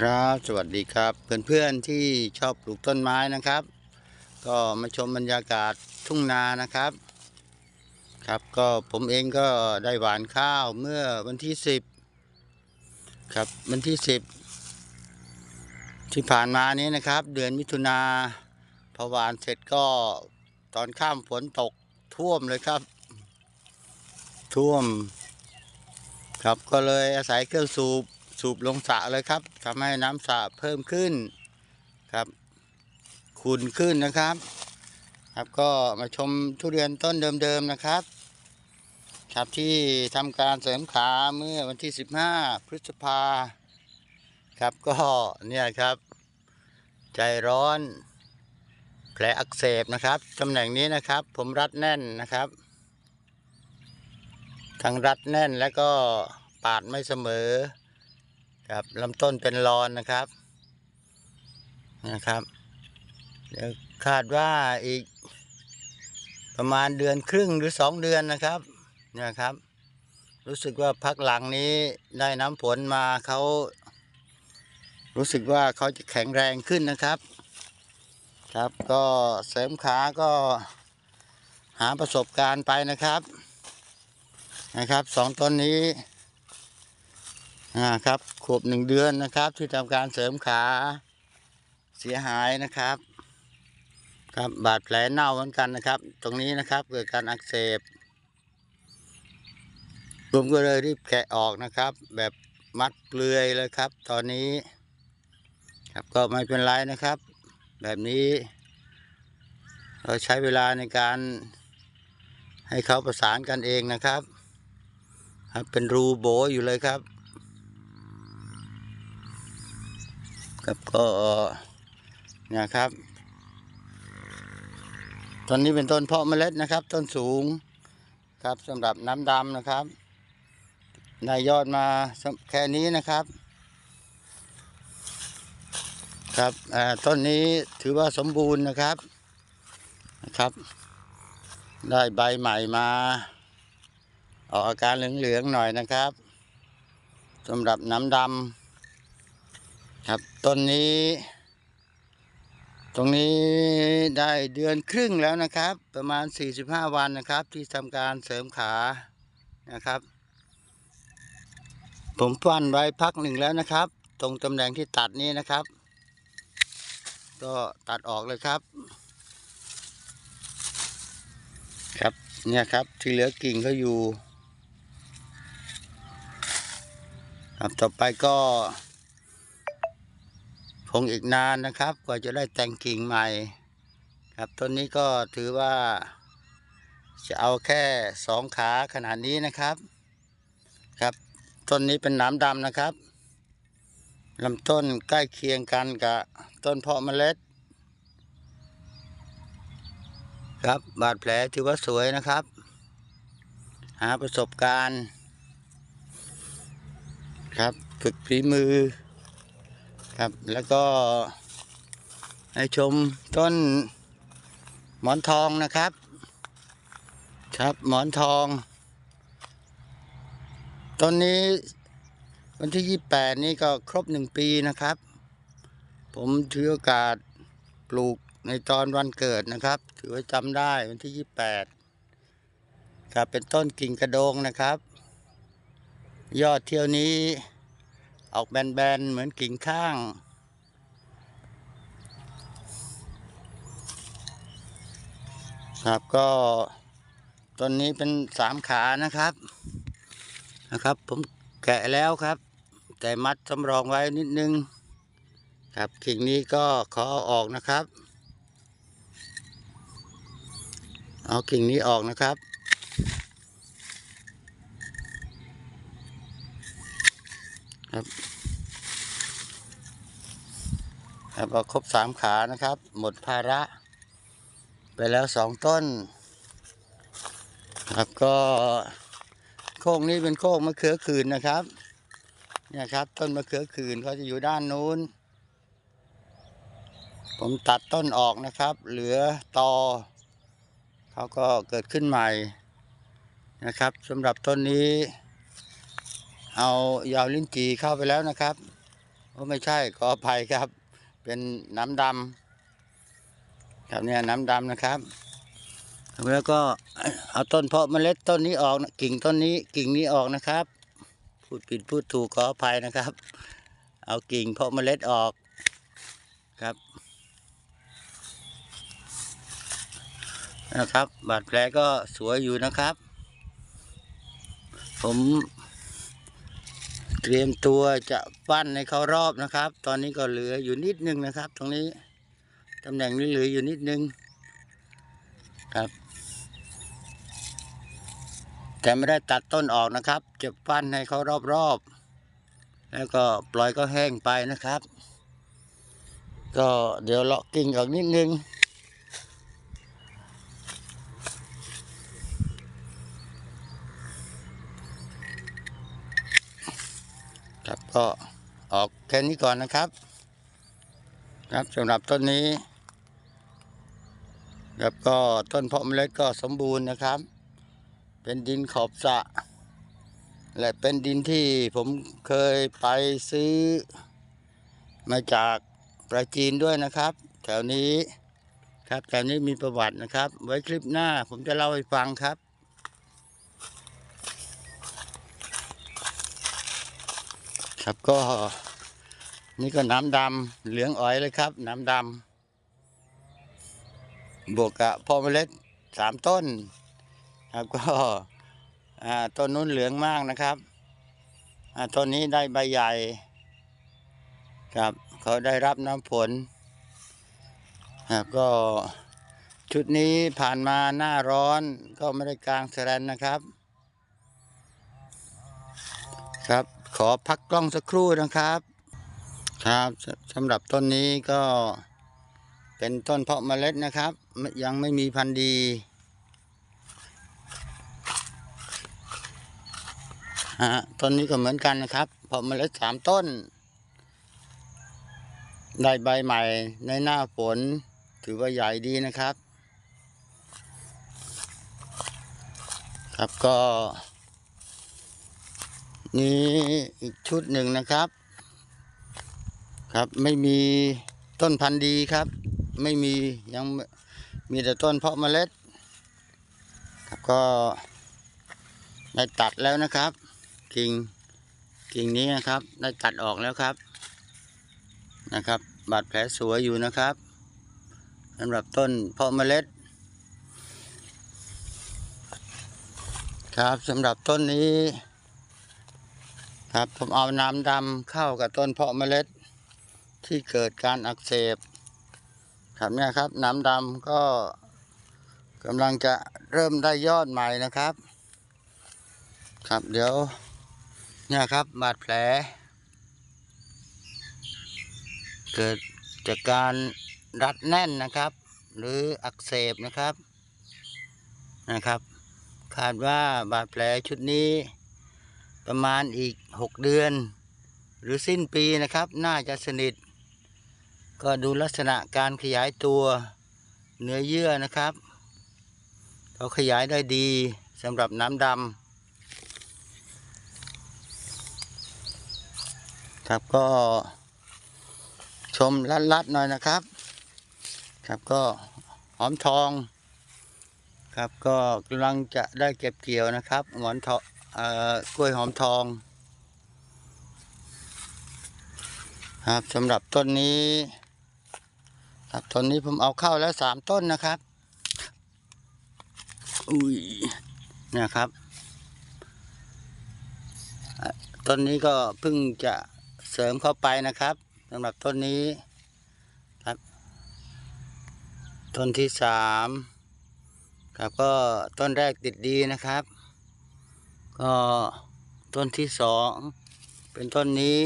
ครับ สวัสดีครับ เพื่อนๆที่ชอบปลูกต้นไม้นะครับ ก็มาชมบรรยากาศทุ่งนานะครับ ครับก็ผมเองก็ได้หวานข้าวเมื่อวันที่สิบครับวันที่สิบที่ผ่านมานี้นะครับ เดือนมิถุนาพอหวานเสร็จก็ตอนข้ามฝนตกท่วมเลยครับ ท่วม ครับก็เลยอาศัยเครื่องสูบ สูบลงสระเลยครับทำให้น้ำสระเพิ่มขึ้นครับขุ่นขึ้นนะครับ ครับก็มาชมทุเรียนต้นเดิมๆนะครับ ครับที่ทำการเสริมขาเมื่อวันที่ 15 พฤษภาครับก็เนี่ยครับ ใจร้อนแผลอักเสบนะครับตำแหน่งนี้นะครับ ผมรัดแน่นนะครับ ทั้งรัดแน่นแล้วก็ปาดไม่เสมอ ครับลำต้นเป็นรอนนะครับนะครับเดี๋ยวคาดว่าอีกประมาณเดือนครึ่งหรือสองเดือนนะครับเนี่ยครับ รู้สึกว่าพักหลังนี้ได้น้ำฝนมาเขารู้สึกว่าเขาจะแข็งแรงขึ้นนะครับ ครับก็เสริมขาก็หาประสบการณ์ไปนะครับนะครับสองต้นนี้ อ่าครับขวบหนึ่งเดือนนะครับ ที่ทำการเสริมขาเสียหายนะครับ ครับบาดแผลเน่าเหมือนกันนะครับ ตรงนี้นะครับเกิดการอักเสบผมก็เลยรีบแกะออกนะครับ แบบมัดเปลือยเลยครับ ตอนนี้ ครับก็ไม่เป็นไรนะครับ แบบนี้ เราใช้เวลาในการให้เขาประสานกันเองนะครับ ครับเป็นรูโบอยู่เลยครับ ครับก็เนี่ยครับ ต้นนี้เป็นต้นเพาะเมล็ดนะครับ ต้นสูงครับสำหรับน้ำดำนะครับได้ยอดมาแค่นี้นะครับ ครับต้นนี้ถือว่าสมบูรณ์นะครับนะครับ ได้ใบใหม่มา ออกอาการเหลืองๆหน่อยนะครับสำหรับน้ำดำ ครับต้นนี้ ตรงนี้ได้เดือนครึ่งแล้วนะครับ ประมาณ 45 วันนะครับ ที่ทำการเสริมขานะครับ ผมฟันไว้พักหนึ่งแล้วนะครับ ตรงตำแหน่งที่ตัดนี้นะครับ ก็ตัดออกเลยครับ ครับเนี่ยครับที่เหลือกิ่งเขาอยู่ครับต่อไปก็ คงอีกนานนะครับ กว่าจะได้แต่งกิ่งใหม่ ครับต้นนี้ก็ถือว่าจะเอาแค่สองขาขนาดนี้นะครับ ครับต้นนี้เป็นหน้ำดำนะครับลำต้นใกล้เคียงกันกับต้นเพาะเมล็ด ครับบาดแผลถือว่าสวยนะครับ หาประสบการณ์ ครับฝึกฝีมือ ครับ แล้วก็ให้ชมต้นหมอนทองนะครับ ครับหมอนทองต้นนี้วันที่ 28 นี้ก็ครบหนึ่งปีนะครับ ผมถือโอกาสปลูกในตอนวันเกิดนะครับ ถือว่าจำได้วันที่ 28 ครับเป็นต้นกิ่งกระโดงนะครับ ยอดเที่ยวนี้ ออกแบนๆ เหมือนกิ่งข้าง ครับก็ต้นนี้เป็นสามขานะครับนะครับ ผมแกะแล้วครับ แต่มัดสำรองไว้นิดนึง ครับกิ่งนี้ก็ขอออกนะครับ เอากิ่งนี้ออกนะครับ ครับครับก็ครบสามขานะครับ หมดภาระ ไปแล้วสองต้น ครับก็โคกนี้เป็นโคกมะเขือคืนนะครับเนี่ยครับ ต้นมะเขือคืนเขาจะอยู่ด้านนู้น ผมตัดต้นออกนะครับ เหลือตอเขาก็เกิดขึ้นใหม่นะครับสำหรับต้นนี้ เอายาวลิ้นจีเข้าไปแล้วนะครับโอ้ไม่ใช่ขออภัยครับ เป็นน้ำดำครับเนี่ยน้ำดำนะครับ แล้วก็เอาต้นเพาะเมล็ดต้นนี้ออกกิ่งต้นนี้กิ่งนี้ออกนะครับ พูดผิดพูดถูกขออภัยนะครับ เอากิ่งเพาะเมล็ดออกครับนะครับ บาดแผลก็สวยอยู่นะครับ ผม เตรียมตัวจะปั้นในเขารอบนะครับ ตอนนี้ก็เหลืออยู่นิดนึงนะครับ ตรงนี้ตำแหน่งนี้เหลืออยู่นิดนึงครับ แต่ไม่ได้ตัดต้นออกนะครับ จะปั้นให้เขารอบๆ แล้วก็ปล่อยก็แห้งไปนะครับ ก็เดี๋ยวเลาะกิ่งออกนิดนึง ครับ ก็ออกแค่นี้ก่อนนะครับ ครับสำหรับต้นนี้ครับก็ต้นเพาะเมล็ดก็สมบูรณ์นะครับ เป็นดินขอบสะ และเป็นดินที่ผมเคยไปซื้อ มาจากประจีนด้วยนะครับ แถวนี้ครับแถวนี้มีประวัตินะครับ ไว้คลิปหน้าผมจะเล่าให้ฟังครับ ครับก็นี่ก็น้ำดำเหลืองอ๋อยเลยครับ น้ำดำบวกกับพ่อเมล็ดสามต้นครับก็ต้นนู้นเหลืองมากนะครับต้นนี้ได้ใบใหญ่ครับเขาได้รับน้ำฝนครับก็ชุดนี้ผ่านมาหน้าร้อนก็ไม่ได้กลางแสลนนะครับ ครับ อพักกล้องสักครู่นะครับ ครับสำหรับต้นนี้ก็เป็นต้นเพาะเมล็ดนะครับ ยังไม่มีพันธุ์ดีฮะต้นนี้ก็เหมือนกันนะครับ เพาะเมล็ดสามต้น ได้ใบใหม่ในหน้าฝน ถือว่าใหญ่ดีนะครับ ครับก็ นี่อีกชุดหนึ่งนะครับ ครับไม่มีต้นพันธุ์ดีครับ ไม่มียังมีแต่ต้นเพาะเมล็ดครับก็ได้ตัดแล้วนะครับ กิ่งกิ่งนี้นะครับได้ตัดออกแล้วครับนะครับบาดแผลสวยอยู่นะครับสำหรับต้นเพาะเมล็ด ครับสำหรับต้นนี้ ครับผมเอาน้ำดำเข้ากับต้นเพาะเมล็ดที่เกิดการอักเสบครับเนี่ยครับ น้ำดำก็กำลังจะเริ่มได้ยอดใหม่นะครับ ครับเดี๋ยวเนี่ยครับบาดแผล เกิดจากการรัดแน่นนะครับ หรืออักเสบนะครับนะครับ คาดว่าบาดแผลชุดนี้ ประมาณอีกหกเดือน หรือสิ้นปีนะครับ น่าจะสนิท ก็ดูลักษณะการขยายตัวเนื้อเยื่อนะครับเขาขยายได้ดีสำหรับน้ำดำครับก็ชมลัดๆหน่อยนะครับ ครับก็หอมทอง ครับก็กำลังจะได้เก็บเกี่ยวนะครับหมอนทองเอ่อ กล้วยหอมทองครับสำหรับต้นนี้ ครับต้นนี้ผมเอาเข้าแล้วสามต้นนะครับอุ้ยเนะครับ ต้นนี้ก็เพิ่งจะเสริมเข้าไปนะครับสำหรับต้นนี้ครับ ต้นที่สามครับก็ต้นแรกติดดีนะครับ ก็ต้นที่สองเป็นต้นนี้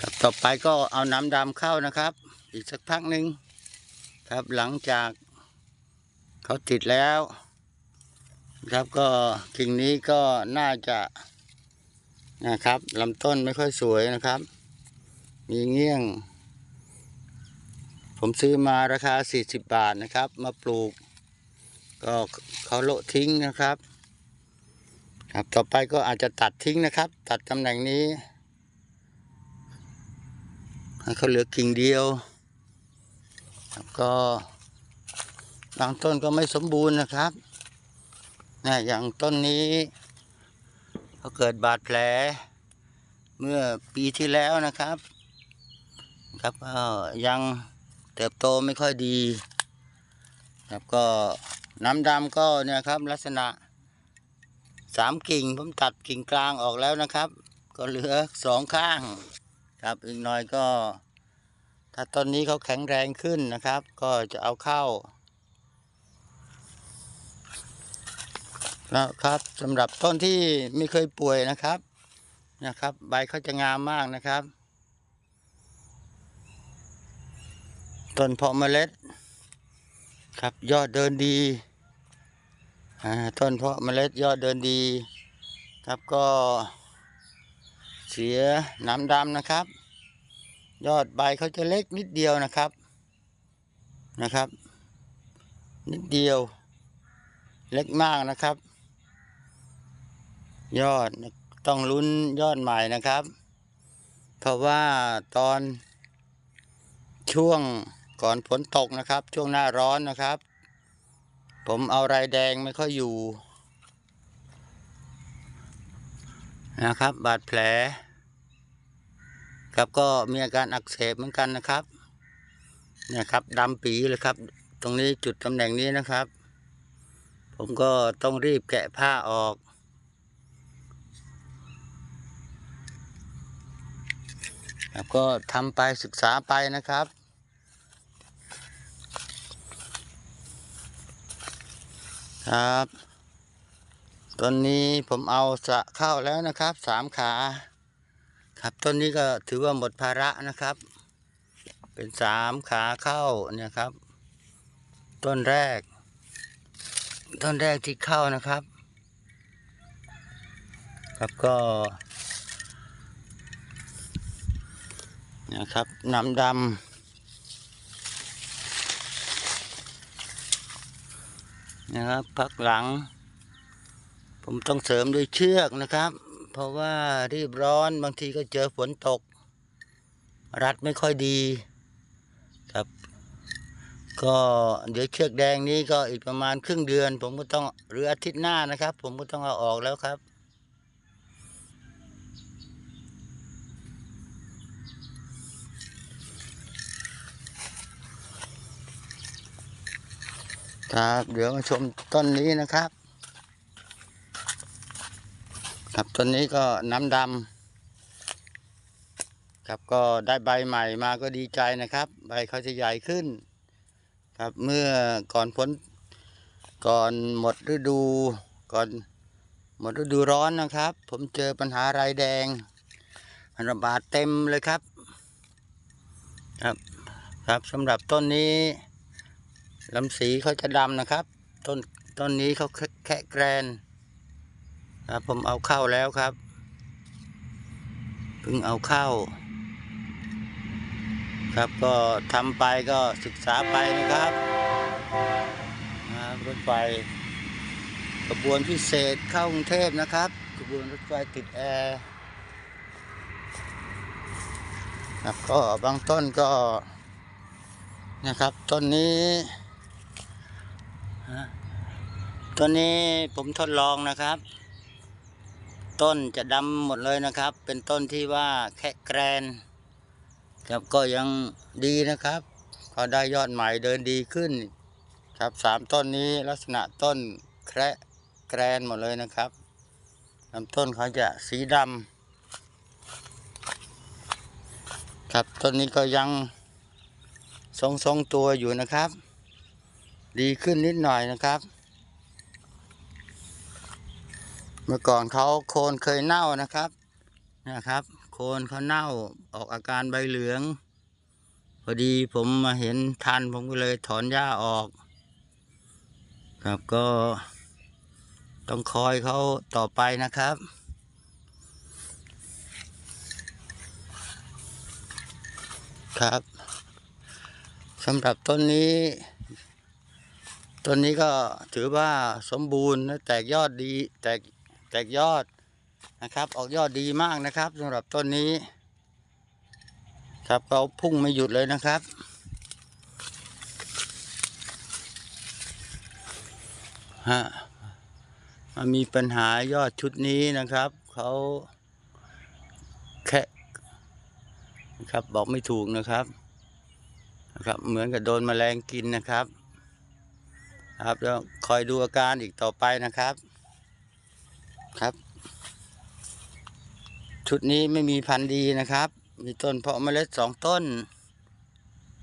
ครับต่อไปก็เอาน้ำดำเข้านะครับ อีกสักพักหนึ่งครับหลังจากเขาติดแล้วครับก็กิ่งนี้ก็น่าจะนะครับลำต้นไม่ค่อยสวยนะครับ มีเงี้ยง ผมซื้อมาราคา 40 บาทนะครับ มาปลูก ก็เขาโละทิ้งนะครับ ครับต่อไปก็อาจจะตัดทิ้งนะครับ ตัดตำแหน่งนี้ให้เขาเหลือกิ่งเดียวก็บางต้นก็ไม่สมบูรณ์นะครับนะอย่างต้นนี้เขาเกิดบาดแผล เมื่อปีที่แล้วนะครับ ครับก็ยัง เติบโตไม่ค่อยดีครับก็น้ำดำก็เนี่ยครับลักษณะสามกิ่งผมตัดกิ่งกลางออกแล้วนะครับ ก็เหลือสองข้าง ครับอีกหน่อยก็ ถ้าต้นนี้เขาแข็งแรงขึ้นนะครับ ก็จะเอาเข้าแล้วครับสำหรับต้นที่ไม่เคยป่วยนะครับนะครับ ใบเขาจะงามมากนะครับ ต้นเพาะเมล็ด ครับยอดเดินดีต้นเพาะเมล็ดยอดเดินดี ครับก็เสียน้ำดำนะครับ ยอดใบเขาจะเล็กนิดเดียวนะครับนะครับ นิดเดียว เล็กมากนะครับ ยอดต้องลุ้นยอดใหม่นะครับ เพราะว่าตอนช่วง ก่อนฝนตกนะครับ ช่วงหน้าร้อนนะครับ ผมเอาไรแดงไม่ค่อยอยู่ นะครับ บาดแผล ครับก็มีอาการอักเสบเหมือนกันนะครับเนี่ยครับดำปีเลยครับ ตรงนี้จุดตำแหน่งนี้นะครับ ผมก็ต้องรีบแกะผ้าออกครับก็ทำไปศึกษาไปนะครับ ครับต้นนี้ผมเอาสะเข้าแล้วนะครับสามขา ครับต้นนี้ก็ถือว่าหมดภาระนะครับ เป็นสามขาเข้าเนี่ยครับ ต้นแรก ต้นแรกที่เข้านะครับ ครับก็นะครับน้ำดำ นะครับ พักหลัง ผมต้องเสริมด้วยเชือกนะครับ เพราะว่ารีบร้อนบางทีก็เจอฝนตก รัดไม่ค่อยดีครับ ก็เดี๋ยวเชือกแดงนี้ก็อีกประมาณครึ่งเดือน ผมก็ต้องหรืออาทิตย์หน้านะครับ ผมก็ต้องเอาออกแล้วครับ ครับ เดี๋ยวมาชมต้นนี้นะครับ ครับต้นนี้ก็น้ำดำครับก็ได้ใบใหม่มาก็ดีใจนะครับ ใบเขาจะใหญ่ขึ้น ครับเมื่อก่อนพ้นก่อนหมดฤดูก่อนหมดฤดูร้อนนะครับ ผมเจอปัญหาไรแดงมันระบาดเต็มเลยครับ ครับครับสำหรับต้นนี้ ลำสีเขาจะดำนะครับ ต้นต้นนี้เขาแค่แกรนครับผมเอาเข้าแล้วครับเพิ่งเอาเข้า ครับก็ทำไปก็ศึกษาไปนะครับนะรถไฟขบวนพิเศษเข้ากรุงเทพนะครับขบวนรถไฟติดแอร์ครับก็บางต้นก็นะครับต้นนี้ ต้นนี้ผมทดลองนะครับ ต้นจะดำหมดเลยนะครับ เป็นต้นที่ว่าแค่แกรนครับก็ยังดีนะครับก็ได้ยอดใหม่เดินดีขึ้น ครับสามต้นนี้ลักษณะต้นแคระแกรนหมดเลยนะครับลำต้นเขาจะสีดำครับต้นนี้ก็ยังทรงทรงๆตัวอยู่นะครับ ดีขึ้นนิดหน่อยนะครับ เมื่อก่อนเขาโคนเคยเน่านะครับนะครับ โคนเขาเน่าออกอาการใบเหลือง พอดีผมมาเห็นทันผมก็เลยถอนหญ้าออก ครับก็ต้องคอยเขาต่อไปนะครับครับสำหรับต้นนี้ ต้นนี้ก็ถือว่าสมบูรณ์และแตกยอดดีแตกแตกยอดนะครับ ออกยอดดีมากนะครับสำหรับต้นนี้ ครับเขาพุ่งไม่หยุดเลยนะครับฮะมันมีปัญหายอดชุดนี้นะครับเขาแค่นะครับบอกไม่ถูกนะครับนะครับ เหมือนกับโดนแมลงกินนะครับ ครับแล้วคอยดูอาการอีกต่อไปนะครับ ครับ ชุดนี้ไม่มีพันธุ์ดีนะครับ มีต้นเพาะเมล็ดสองต้น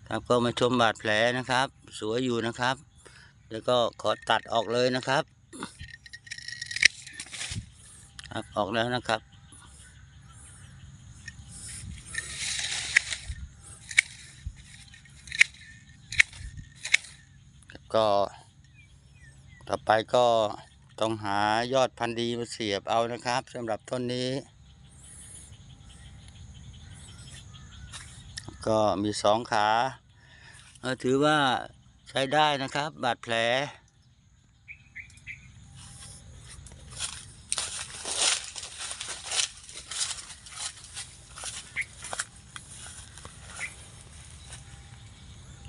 ครับก็มาชมบาดแผลนะครับ สวยอยู่นะครับ แล้วก็ขอตัดออกเลยนะครับ ครับออกแล้วนะครับก็ ต่อไปก็ต้องหายอดพันธุ์ดีมาเสียบเอานะครับสำหรับต้นนี้ ก็มีสองขาถือว่าใช้ได้นะครับ บาดแผล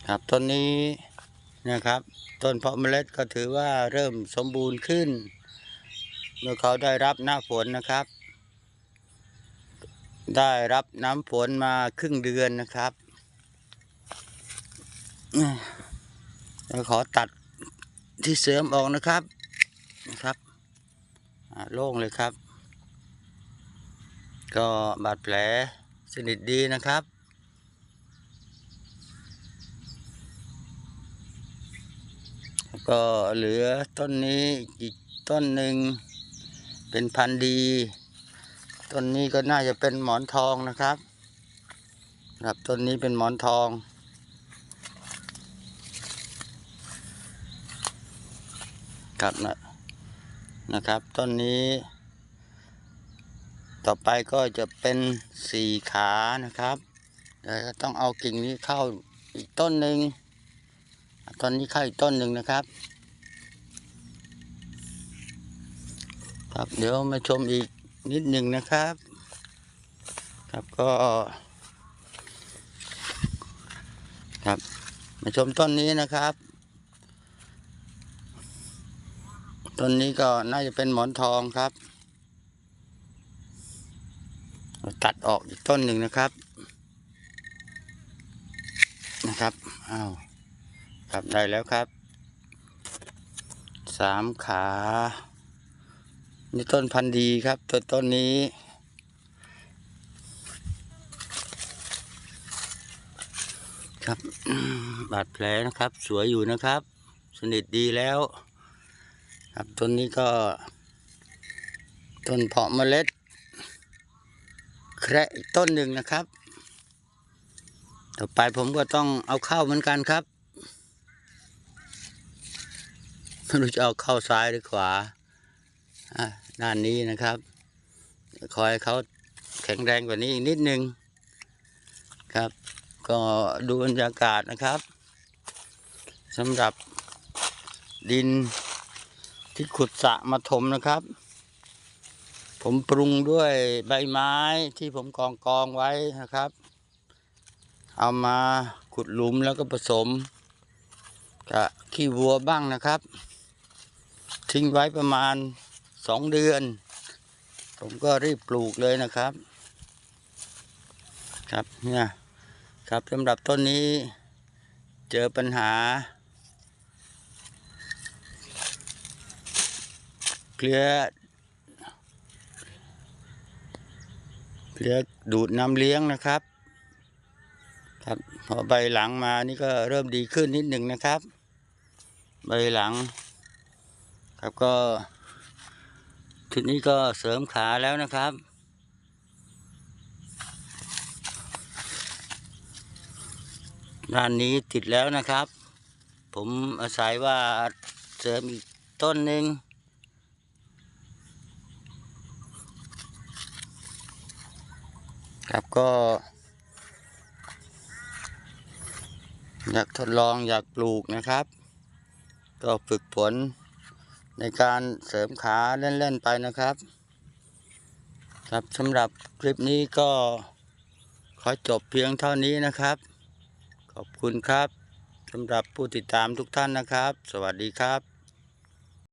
ครับต้นนี้ นะครับ ต้นเพาะเมล็ดก็ถือว่าเริ่มสมบูรณ์ขึ้น เมื่อเขาได้รับหน้าฝนนะครับ ได้รับน้ำฝนมาครึ่งเดือนนะครับขอตัดที่เสริมออกนะครับนะครับโล่งเลยครับ ก็บาดแผลสนิทดีนะครับ แล้ว ก็เหลือต้นนี้อีกต้นหนึ่งเป็นพันธุ์ดี ต้นนี้ก็น่าจะเป็นหมอนทองนะครับ ครับต้นนี้เป็นหมอนทองครับนะนะครับต้นนี้ ต่อไปก็จะเป็นสี่ขานะครับเดี๋ยวต้องเอากิ่งนี้เข้าอีกต้นหนึ่ง ต้นนี้ข้าอีกต้นหนึ่งนะครับ ครับเดี๋ยวมาชมอีกนิดหนึ่งนะครับ ครับก็ ครับมาชมต้นนี้นะครับต้นนี้ก็น่าจะเป็นหมอนทองครับ ตัดออกอีกต้นหนึ่งนะครับ นะครับ อ้าว ครับได้แล้วครับสามขา นี่ต้นพันธุ์ดีครับต้นต้นนี้ ครับบาดแผลนะครับ สวยอยู่นะครับ สนิทดีแล้ว ครับต้นนี้ก็ ต้นเพาะเมล็ด แคระอีกต้นหนึ่งนะครับ ต่อไปผมก็ต้องเอาเข้าเหมือนกันครับ ไม่รู้จะเอาเข้าซ้ายหรือขวาด้านนี้นะครับ คอยเขาแข็งแรงกว่านี้อีกนิดนึงครับ ก็ดูบรรยากาศนะครับสำหรับดินที่ขุดสะมาถมนะครับ ผมปรุงด้วยใบไม้ที่ผมกองกองไว้นะครับ เอามาขุดหลุมแล้วก็ผสมกับขี้วัวบ้างนะครับ ทิ้งไว้ประมาณสองเดือน ผมก็รีบปลูกเลยนะครับ ครับเนี่ยครับสำหรับต้นนี้เจอปัญหา เคลียเคลียดูดน้ำเลี้ยงนะครับ ครับพอใบหลังมานี่ก็เริ่มดีขึ้นนิดหนึ่งนะครับ ใบหลัง ครับก็ทีนี้ก็เสริมขาแล้วนะครับ ด้านนี้ติดแล้วนะครับ ผมอาศัยว่าเสริมอีกต้นหนึ่งครับก็อยากทดลองอยากปลูกนะครับ ก็ฝึกฝน ในการเสริมขาเล่นๆไปนะครับ ครับสำหรับคลิปนี้ก็ขอจบเพียงเท่านี้นะครับ ขอบคุณครับสำหรับผู้ติดตามทุกท่านนะครับ สวัสดีครับ